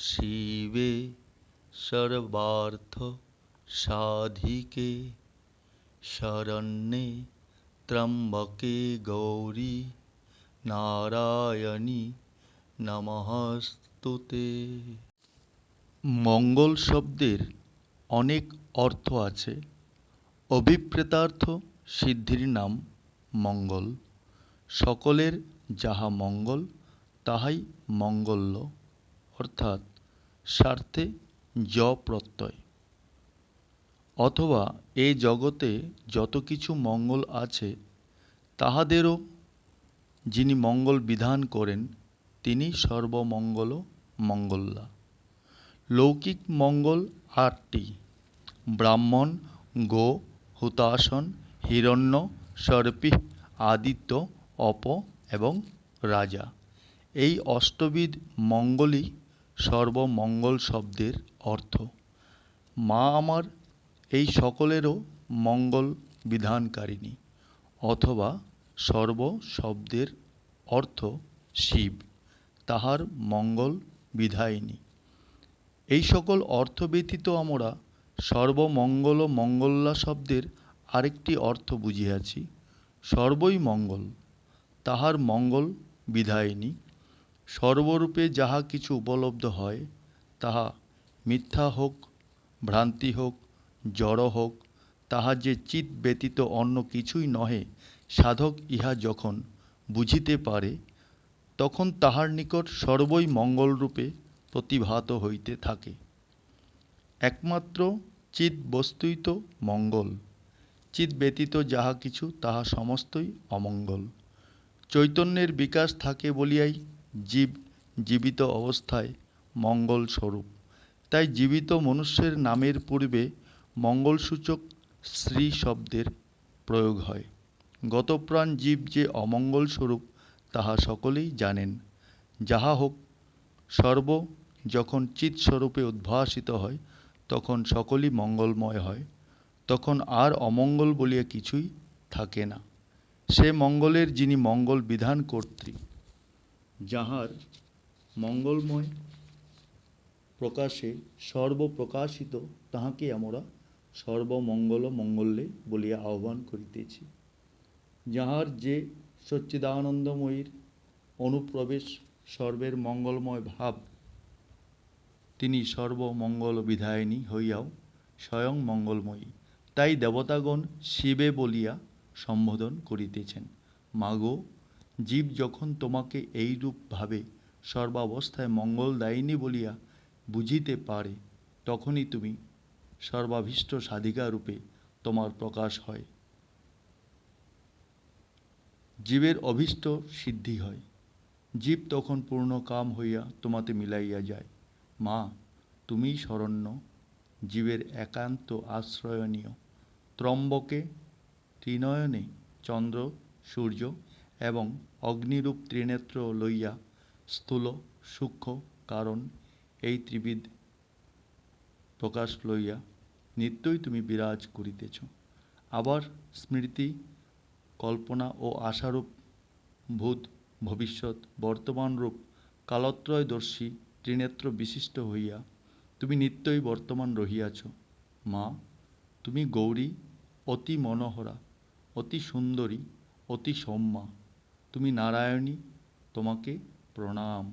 শিবে সর্বার্থ সাধিকে, শরণ্যে ত্র্যম্বকে গৌরী নারায়ণী নমস্তুতে। মঙ্গল শব্দের অনেক অর্থ আছে। অভিপ্রেতার্থ সিদ্ধির নাম মঙ্গল। সকলের যাহা মঙ্গল, তাহাই মঙ্গল্য, অর্থাৎ স্বার্থে জ প্রত্যয় অথবা এ জগতে যত কিছু মঙ্গল আছে, তাহাদেরও যিনি মঙ্গল বিধান করেন, তিনি সর্বমঙ্গল মঙ্গলা লৌকিক মঙ্গল আটটি, ব্রাহ্মণ, গো হুতাসন হিরণ্য সর্পি আদিত্য, অপ এবং রাজা। এই অষ্টবিধ মঙ্গলই সর্বমঙ্গল শব্দের অর্থ। মা আমার এই সকলেরও মঙ্গল বিধানকারিণী অথবা সর্ব শব্দের অর্থ শিব, তাহার মঙ্গল বিধায়িনী। এই সকল অর্থ ব্যতীত আমরা সর্বমঙ্গল মঙ্গলা শব্দের আরেকটি অর্থ বুঝিয়াছি। সর্বই মঙ্গল তাহার মঙ্গল বিধায়িনী। সর্বরূপে যাহা কিছু উপলব্ধ হয়, তাহা মিথ্যা হোক, ভ্রান্তি হোক, জড় হোক, তাহা যে চিত ব্যতীত অন্য কিছুই নহে, সাধক ইহা যখন বুঝিতে পারে, তখন তাহার নিকট সর্বই মঙ্গলরূপে প্রতিভাত হইতে থাকে। একমাত্র চিৎ বস্তুই তো মঙ্গল চিত ব্যতীত যাহা কিছু তাহা সমস্তই অমঙ্গল। চৈতন্যের বিকাশ থাকে বলিয়াই জীব, জীবিত অবস্থায় মঙ্গল স্বরূপ তাই জীবিত মনুষ্যের নামের পূর্বে মঙ্গলসূচক শ্রী শব্দের প্রয়োগ হয়। গতপ্রাণ জীব যে অমঙ্গল স্বরূপ তাহা সকলেই জানেন। যাহা হোক, সর্ব যখন চিৎ স্বরূপে উদ্ভাসিত হয়, তখন সকলই মঙ্গলময় হয়। তখন আর অমঙ্গল বলিয়া কিছুই থাকে না। সে মঙ্গলের যিনি মঙ্গল বিধান কর্ত্রী যাহার মঙ্গলময় প্রকাশে সর্বপ্রকাশিত, তাহাকে আমরা সর্বমঙ্গল মঙ্গলে বলিয়া আহ্বান করিতেছি। যাহার যে সচ্চিদানন্দময়ীর অনুপ্রবেশ, সর্বের মঙ্গলময় ভাব, তিনি সর্বমঙ্গল বিধায়িনী হইয়াও স্বয়ং মঙ্গলময়ী। তাই দেবতাগণ শিবে বলিয়া সম্বোধন করিতেছেন। মাগো জীব যখন তোমাকে এইরূপ ভাবে সর্বাবস্থায় মঙ্গলদায়িনী বলিয়া বুঝিতে পারে, তখনই তুমি সর্বাভীষ্ট সাধিকা রূপে তোমার প্রকাশ হয়। জীবের অভীষ্ট সিদ্ধি হয়। জীব তখন পূর্ণ কাম হইয়া তোমাতে মিলাইয়া যায়। মা, তুমিই শরণ্য, জীবের একান্ত আশ্রয়নীয় ত্রম্বকে ত্রিনয়নে চন্দ্র, সূর্য এবং অগ্নিরূপ ত্রিনেত্র লইয়া স্থূল, সূক্ষ্ম কারণ এই ত্রিবিধ প্রকাশ লইয়া নিত্যই তুমি বিরাজ করিতেছ। আবার স্মৃতি, কল্পনা ও আশারূপ ভূত ভবিষ্যৎ বর্তমান রূপ কালত্রয়দর্শী ত্রিনেত্র বিশিষ্ট হইয়া তুমি নিত্যই বর্তমান রহিয়াছ। মা, তুমি গৌরী, অতি মনোহরা, অতি সুন্দরী, অতি সৌম্যা। তুমি নারায়ণী তোমাকে প্রণাম।